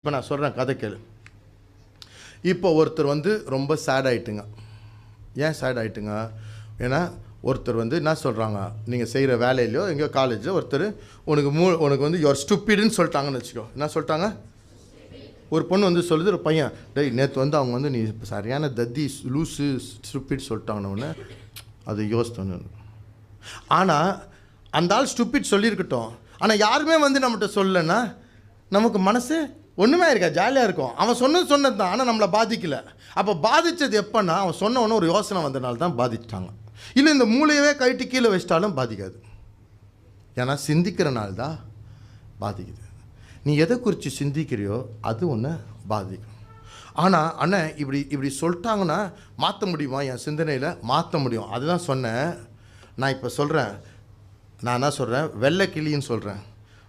இப்போ நான் சொல்கிறேன் கதை கேளு. இப்போ ஒருத்தர் வந்து ரொம்ப சேட் ஆகிட்டுங்க ஏன் சேட் ஆகிட்டுங்க ஏன்னா ஒருத்தர் வந்து என்ன சொல்கிறாங்க நீங்கள் செய்கிற வேலையிலையோ எங்கேயோ காலேஜில் ஒருத்தர் உனக்கு மூ உனக்கு வந்து யுவர் ஸ்டூப்பிடுன்னு சொல்லிட்டாங்கன்னு வச்சுக்கோ. என்ன சொல்லிட்டாங்க? ஒரு பொண்ணு வந்து சொல்லுது ஒரு பையன் டேய் நேற்று வந்து அவங்க வந்து நீ சரியான தத்தி லூஸு ஸ்டூப்பிட் சொல்லிட்டாங்கன்னு அது யோசித்தோன்னு. ஆனால் அந்த ஆள் ஸ்டூப்பிட் சொல்லியிருக்கட்டும். ஆனால் யாருமே வந்து நம்மகிட்ட சொல்லலைன்னா நமக்கு மனசு ஒன்றுமே இருக்கா ஜாலியாக இருக்கும். அவன் சொன்னது சொன்னது தான் ஆனால் நம்மளை பாதிக்கலை. அப்போ பாதித்தது எப்போன்னா அவன் சொன்ன உடனே ஒரு யோசனை வந்தனால தான் பாதிச்சிட்டாங்க. இல்லை இந்த மூளையவே கழட்டி கீழே வச்சிட்டாலும் பாதிக்காது. ஏன்னா சிந்திக்கிறனால தான் பாதிக்குது. நீ எதை குறித்து சிந்திக்கிறியோ அது ஒன்று பாதிக்கும். ஆனால் அண்ணன் இப்படி இப்படி சொல்லிட்டாங்கன்னா மாற்ற முடியுமா? என் சிந்தனையில் மாற்ற முடியும். அதுதான் சொன்னேன். நான் இப்போ சொல்கிறேன் நான் என்ன சொல்கிறேன் வெள்ளை கிளின்னு சொல்கிறேன்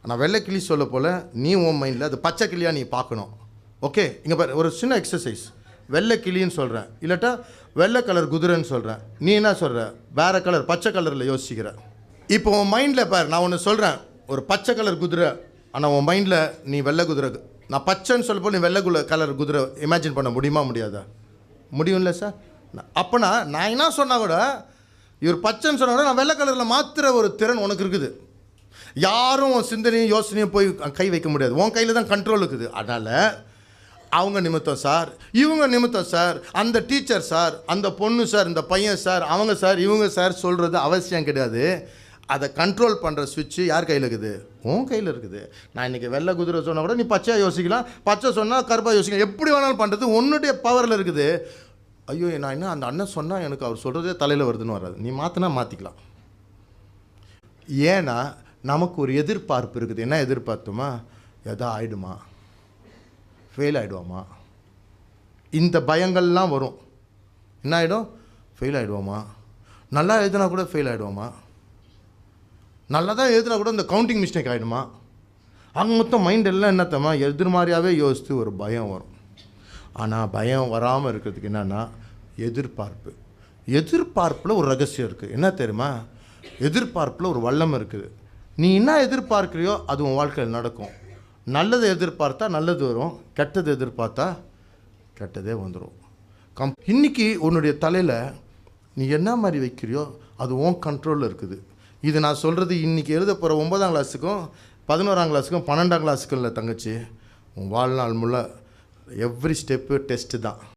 ஆனால் வெள்ளை கிளி சொல்ல போல் நீ உன் மைண்டில் அது பச்சை கிளியாக நீ பார்க்கணும். ஓகே இங்கே பாரு ஒரு சின்ன எக்ஸசைஸ் வெள்ளை கிளின்னு சொல்கிறேன் இல்லாட்டா வெள்ளை கலர் குதிரைன்னு சொல்கிறேன் நீ என்ன சொல்கிற வேறு கலர் பச்சை கலரில் யோசிக்கிற. இப்போ உன் மைண்டில் பார் நான் ஒன்று சொல்கிறேன் ஒரு பச்சை கலர் குதிரை ஆனால் உன் மைண்டில் நீ வெள்ளை குதிரை. நான் பச்சைன்னு சொல்லப்போ நீ வெள்ளை குல கலர் குதிரை இமேஜின் பண்ண முடியுமா முடியாதா? முடியும்ல சார் அப்போனா நான் என்ன சொன்னால் கூட இவர் பச்சைன்னு சொன்னால் கூட நான் வெள்ளை கலரில் மாத்திர ஒரு திறன் உனக்கு இருக்குது. யாரும் உன் சிந்தனையும் யோசனையும் போய் கை வைக்க முடியாது. உன் கையில் தான் கண்ட்ரோல் இருக்குது. அதனால் அவங்க நிமித்தம் சார் இவங்க நிமித்தம் சார் அந்த டீச்சர் சார் அந்த பொண்ணு சார் இந்த பையன் சார் அவங்க சார் இவங்க சார் சொல்கிறது அவசியம் கிடையாது. அதை கண்ட்ரோல் பண்ணுற சுவிட்சு யார் கையில் இருக்குது? உன் கையில் இருக்குது. நான் இன்றைக்கி வெள்ளை குதிரை சொன்னால் கூட நீ பச்சையாக யோசிக்கலாம். பச்சை சொன்னால் கருப்பாக யோசிக்கலாம். எப்படி வேணாலும் பண்ணுறது உன்னுடைய பவரில் இருக்குது. ஐயோ நான் என்ன அந்த அண்ணன் சொன்னால் எனக்கு அவர் சொல்கிறதே தலையில் வருதுன்னு வராது. நீ மாற்றினா மாற்றிக்கலாம் ஏன்னா நமக்கு ஒரு எதிர்பார்ப்பு இருக்குது. என்ன எதிர்பார்த்தோமா? எதா ஆயிடுமா? ஃபெயில் ஆகிடுவோமா இந்த பயங்கள்லாம் வரும். என்ன ஆகிடும் ஃபெயில் ஆகிடுவோமா நல்லா எழுதினா கூட ஃபெயில் ஆகிடுவோமா நல்லா தான் எழுதினா கூட இந்த கவுண்டிங் மிஸ்டேக் ஆகிடுமா அங்கே மொத்தம் மைண்ட் எல்லாம் என்னத்தம்மா எதிர்மாரியாகவே யோசித்து ஒரு பயம் வரும். ஆனால் பயம் வராமல் இருக்கிறதுக்கு என்னென்னா எதிர்பார்ப்பு. எதிர்பார்ப்பில் ஒரு ரகசியம் இருக்குது என்ன தெரியுமா? எதிர்பார்ப்பில் ஒரு வல்லம் இருக்குது. நீ என்ன எதிர்பார்க்குறியோ அது உன் வாழ்க்கையில் நடக்கும். நல்லதை எதிர்பார்த்தா நல்லது வரும் கெட்டதை எதிர்பார்த்தா கெட்டதே வந்துடும் கம் இன்னைக்கு உன்னுடைய தலையில் நீ என்ன மாதிரி வைக்கிறியோ அது உன் கண்ட்ரோலில் இருக்குது. இது நான் சொல்கிறது இன்றைக்கி எழுத போகிற ஒன்பதாம் கிளாஸுக்கும் பதினோராம் கிளாஸுக்கும் பன்னெண்டாம் கிளாஸுக்கும் இல்லை தங்கச்சி. உன் வாழ்நாள் முள்ள எவ்ரி ஸ்டெப்பு டெஸ்ட்டு தான்.